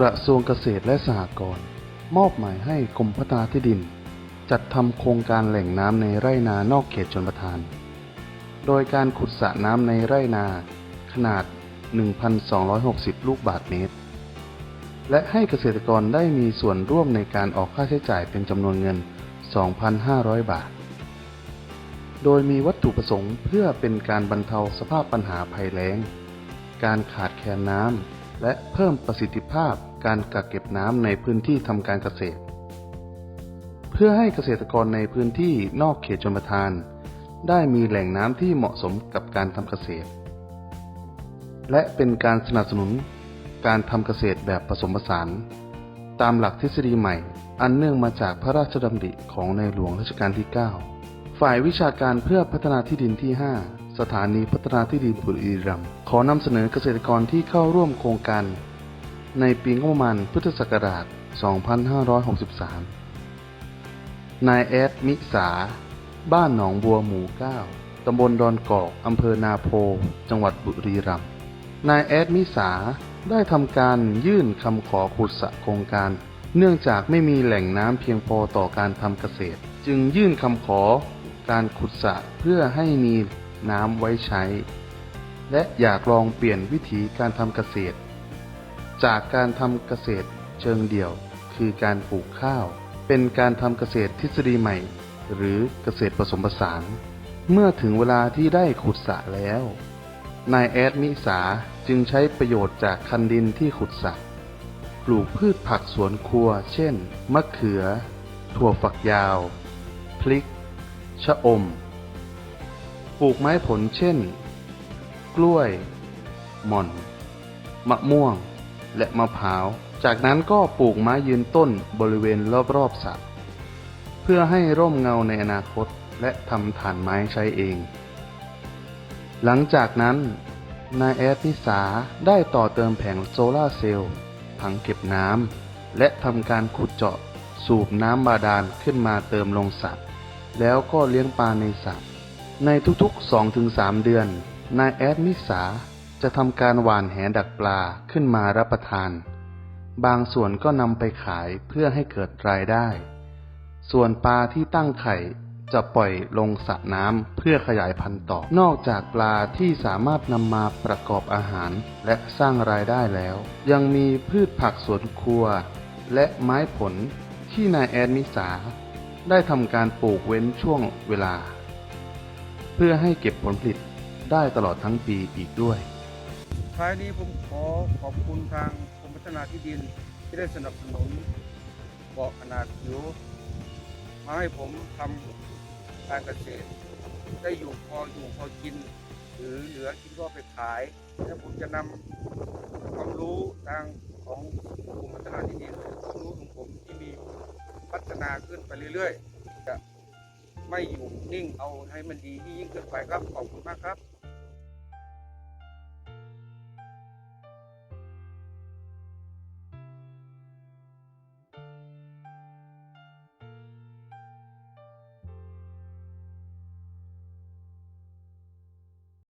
กระทรวงเกษตรและสหกรณ์มอบหมายให้กรมพัฒนาที่ดิน จัดทำโครงการแหล่งน้ำในไร่นานอกเขตชนประทาน โดยการขุดสระน้ำในไร่นาขนาด 1,260 ลูกบาศก์เมตร และให้เกษตรกรได้มีส่วนร่วมในการออกค่าใช้จ่ายเป็นจำนวนเงิน 2,500 บาท โดยมีวัตถุประสงค์เพื่อเป็นการบรรเทาสภาพปัญหาภัยแล้ง การขาดแคลนน้ำและเพิ่มประสิทธิภาพ การกักเก็บน้ำในพื้นที่ทำการเกษตร เพื่อให้เกษตรกรในพื้นที่นอกเขตชนประทาน ได้มีแหล่งน้ำที่เหมาะสมกับการทำเกษตร และเป็นการสนับสนุนการทำเกษตรแบบผสมผสาน ตามหลักทฤษฎีใหม่ อันเนื่องมาจากพระราชดำริของในหลวงรัชกาลที่ 9 ฝ่ายวิชาการเพื่อพัฒนาที่ดินที่ 5 สถานีพัฒนาที่ดินบุรีรัมย์ขอนำเสนอเกษตรกรที่เข้าร่วมโครงการ ในปีงบประมาณพุทธศักราช 2563 นายแอดมิสา บ้านหนองบัวหมู่ 9 ตำบลดอนกอกอำเภอนาโพ จังหวัดบุรีรัมย์ นายแอดมิสาได้ทำการยื่นคำขอขุดสระโครงการ เนื่องจากไม่มีแหล่งน้ำเพียงพอต่อการทำเกษตร จึงยื่นคำขอการขุดสระเพื่อให้มีน้ำไว้ใช้ และอยากลองเปลี่ยนวิธีการทำเกษตร จากการทำเกษตรเชิงเดี่ยว คือการปลูกข้าว เป็นการทำเกษตรทฤษฎีใหม่ หรือเกษตรผสมผสาน เมื่อถึงเวลาที่ได้ขุดสระแล้ว นายแอดมิสาจึงใช้ประโยชน์จากคันดินที่ขุดสระปลูกพืชผักสวนครัว เช่น มะเขือ ถั่วฝักยาวพริก ชะอม ปลูกไม้ผลเช่น กล้วย หม่อน มะม่วง และมะพร้าว จากนั้นก็ปลูกไม้ยืนต้นบริเวณรอบๆสระเพื่อให้ร่มเงาในอนาคตและทำฐานไม้ใช้เอง หลังจากนั้นนายแอดนิสาได้ต่อเติมแผงโซลาร์เซลล์ถังเก็บน้ำและทำการขุดเจาะสูบน้ำบาดาลขึ้นมาเติมลงสระแล้วก็เลี้ยงปลาในสระในทุกๆ 2-3 เดือน นายแอดนิสา จะทำการหว่านแหดักปลาขึ้นมารับประทาน บางส่วนก็นำไปขายเพื่อให้เกิดรายได้ ส่วนปลาที่ตั้งไข่จะปล่อยลงสระน้ำเพื่อขยายพันธุ์ต่อ นอกจากปลาที่สามารถนำมาประกอบอาหารและสร้างรายได้แล้ว ยังมีพืชผักสวนครัว และไม้ผลที่นายแอดมิสา ได้ทำการปลูกเว้นช่วงเวลา เพื่อให้เก็บผลผลิตได้ตลอดทั้งปีอีกด้วย ท้ายนี้ผมขอขอบคุณทางกรมพัฒนาที่ดินที่ได้สนับสนุนเกาะขนาดผิวมาให้ผมทำการเกษตร ได้อยู่พออยู่พอกิน หรือเหลือกินก็ไปขาย และผมจะนำความรู้ทางของกรมพัฒนาที่ดินหรือความรู้ของผมที่มีพัฒนาขึ้นไปเรื่อยๆ จะไม่อยู่นิ่งเอาให้มันดียิ่งขึ้นไปครับขอบคุณมากครับ